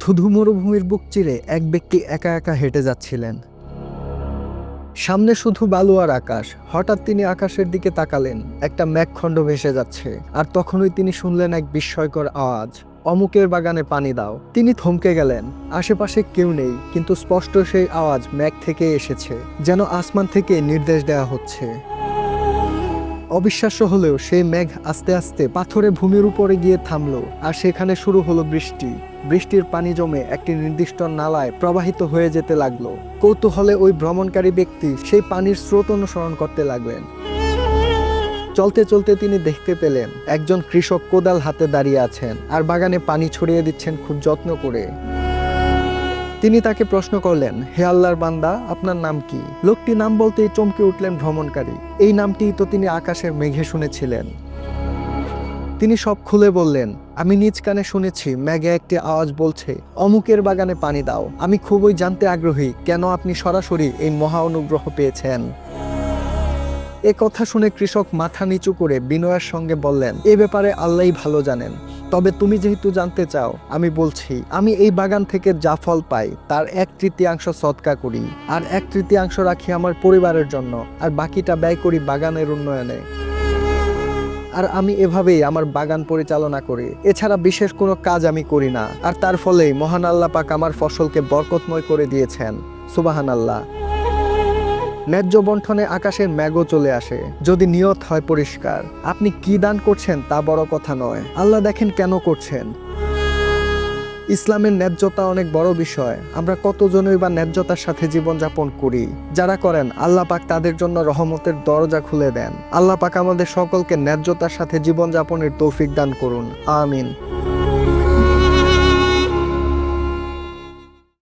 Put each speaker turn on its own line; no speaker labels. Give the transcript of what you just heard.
ধুধু মরুভূমির বুক চিরে এক ব্যক্তি একা একা হেঁটে যাচ্ছিলেন। সামনে শুধু বালু আর আকাশ। হঠাৎ তিনি আকাশের দিকে তাকালেন। একটা মেঘখণ্ড ভেসে যাচ্ছে। আর তখনই তিনি শুনলেন এক বিস্ময়কর আওয়াজ। অমুকের বাগানে পানি দাও। তিনি থমকে গেলেন। আশেপাশে কেউ নেই, কিন্তু স্পষ্ট সেই আওয়াজ মেঘ থেকে এসেছে, যেন আসমান থেকে নির্দেশ দেওয়া হচ্ছে। অবিশ্বাস্য হলেও সেই মেঘ আস্তে আস্তে পাথরে ভূমির উপরে গিয়ে থামলো, আর সেখানে শুরু হলো বৃষ্টি। বৃষ্টির পানি জমে একটি নির্দিষ্ট নালায় প্রবাহিত হয়ে যেতে লাগল। কৌতূহলে ওই ভ্রমণকারী ব্যক্তি সেই পানির স্রোত অনুসরণ করতে লাগলেন। চলতে চলতে তিনি দেখতে পেলেন, একজন কৃষক কোদাল হাতে দাঁড়িয়ে আছেন, আর বাগানে পানি ছড়িয়ে দিচ্ছেন খুব যত্ন করে। তিনি তাকে প্রশ্ন করলেন, হে আল্লাহর বান্দা, আপনার নাম কি? লোকটি নাম বলতেই চমকে উঠলেন ভ্রমণকারী। এই নামটি তো তিনি আকাশের মেঘে শুনেছিলেন। তিনি সব খুলে বললেন, আমি নিজ কানে শুনেছি ম্যাগে একটি আওয়াজ বলছে, অমুকের বাগানে পানি দাও। আমি খুবই জানতে আগ্রহী, কেন আপনি সরাসরি এই মহা অনুগ্রহ পেয়েছেন? এ কথা শুনে কৃষক মাথা নিচু করে বিনয়ের সঙ্গে বললেন, এ ব্যাপারে আল্লাহই ভালো জানেন। তবে তুমি যেহেতু জানতে চাও, আমি বলছি, আমি এই বাগান থেকে যা ফল পাই, তার এক তৃতীয়াংশ সৎকা করি, আর এক তৃতীয়াংশ রাখি আমার পরিবারের জন্য, আর বাকিটা ব্যয় করি বাগানের উন্নয়নে। আর আমি এভাবেই আমার বাগান পরিচালনা করি। এছাড়া বিশেষ কোনো কাজ আমি করি না, আর তার ফলেই মহান আল্লাহ পাক আমার ফসলকে বরকতময় করে দিয়েছেন। সুবাহান আল্লাহ ন্যায্য বন্ঠনে আকাশের ম্যাগও চলে আসে। যদি নিয়ত হয় পরিষ্কার, আপনি কি দান করছেন তা বড় কথা নয়। আল্লাহ দেখেন কেন করছেন। ইসলামের ন্যায্যতা অনেক বড় বিষয়। আমরা কতজনই বা ন্যায্যতার সাথে জীবনযাপন করি। যারা করেন, আল্লাহ পাক তাদের জন্য রহমতের দরজা খুলে দেন। আল্লাহ পাক আমাদের সকলকে ন্যায্যতার সাথে জীবনযাপনের তৌফিক দান করুন। আমিন।